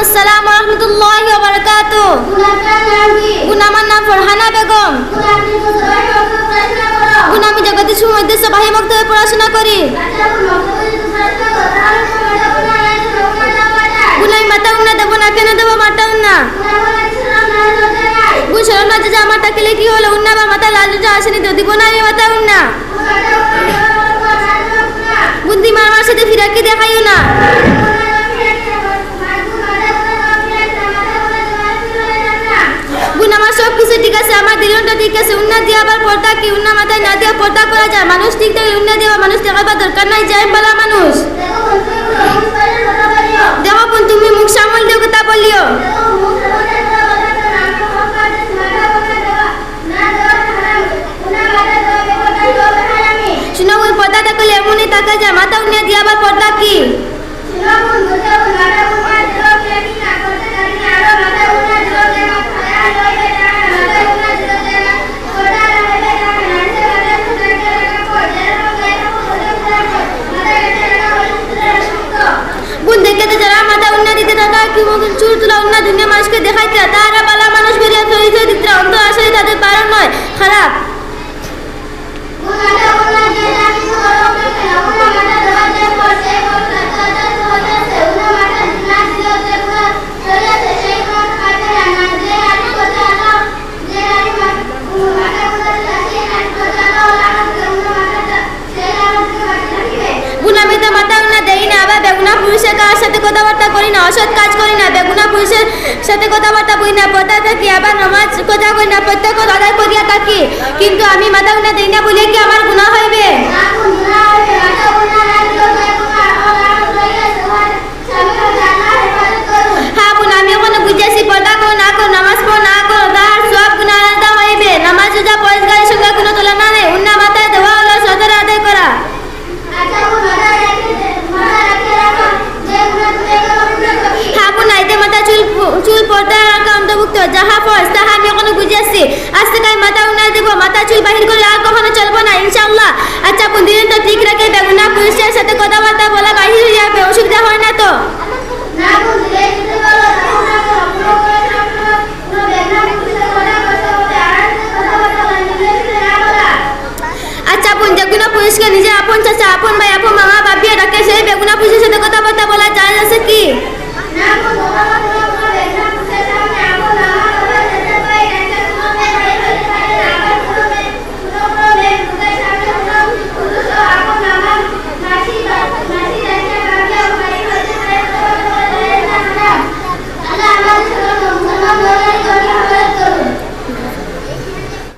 আসসালাম রহমতুল্লাহ বারকাত নাম ফরহানা বেগম। গুণ আমি জগদীশ মধ্যে সবাই মক্তবে পড়াশোনা করি। আমি মাতা উন্না দেবো না কেন দেবো মাতা উন্না? কোন বলে ইসলাম না গুণ শরণ মাঝে যে আমার টাকিলে কি হলো উন্না বা মাতা লাল যা আসেনি তো দিব না আমি মাতা উন্না? কোন আয়াত কোন আয়াত কোন গুণ তুমি আমার সাথে ফিরাকি দেখাইও না গুণ আমার সব কিছু ঠিক দিলনটা ঠিক আছে উন্না দিয়ে আবার পর্দা কি? উন্না মাথায় না দিয়ে পর্দা করা যায়? মানুষ ঠিক থাকলে উন্না দেওয়া মানুষ দেখাবার দরকার নাই যাই বলা মানুষ। দেখো বোন তুমি মুখ সামল দিয়ে কথা বলিও। শুনো বোন পর্দাটা করলে এমনই তাকা যায়, মাথা উন্না দিয়ে আবার পর্দা কি বোন দেখে তো যারা মাথা উন্না দিতে থাকা কি চুল তুলা অন্য দুনিয়া মানুষকে দেখাইতে তারা বালা মানুষ বলিয়া তৈরি দিতে অন্ত আসলে তাদের পারণ নয়। খারাপ। বেগুনা পুরুষের কার সাথে কথাবার্তা করি না? অসৎ কাজ করি না। বেগুনা পুরুষের সাথে কথাবার্তা বলি না। পর্দা থাকি, আবার নমাজ কথা করি না। প্রত্যেক আদায় করিয়া থাকি। কিন্তু আমি মাথা গুণা দেই না বলিয়া কি আমার গুণা হইবে হ্যাঁ বোন আমি ওখানে বুঝেছি পর্দা করো না করো নামাজ পড়ো না করো তার সব গুণ আলাদা হইবে নামাজ রোজা পরিষ্কারের সঙ্গে কোনো তুলনা নেই উন্না মাথায় দেওয়া হলো সদর আদায় করা হ্যাঁ বোন আইতে মাথা চুল চুল পর্দা রাখা অন্তর্ভুক্ত যাহা ফরজ তাহা আমি ওখানে বুঝেছি আজ থেকে আমি মাথা উন্নয় দেবো মাথা চুল বাহির করে আর কখনো চলবো না ইনশাল্লাহ আচ্ছা বোন দিনে তো ঠিক রাখে বেগুনা পুরুষের সাথে কথাবার্তা বলা বাহির হয়ে যাবে অসুবিধা হয় না তো আচ্ছা বোন নিজে আপন চাচা আপন ভাই আপন মামা বাপিয়া ডাকে সেই বেগুনা পুরুষের সাথে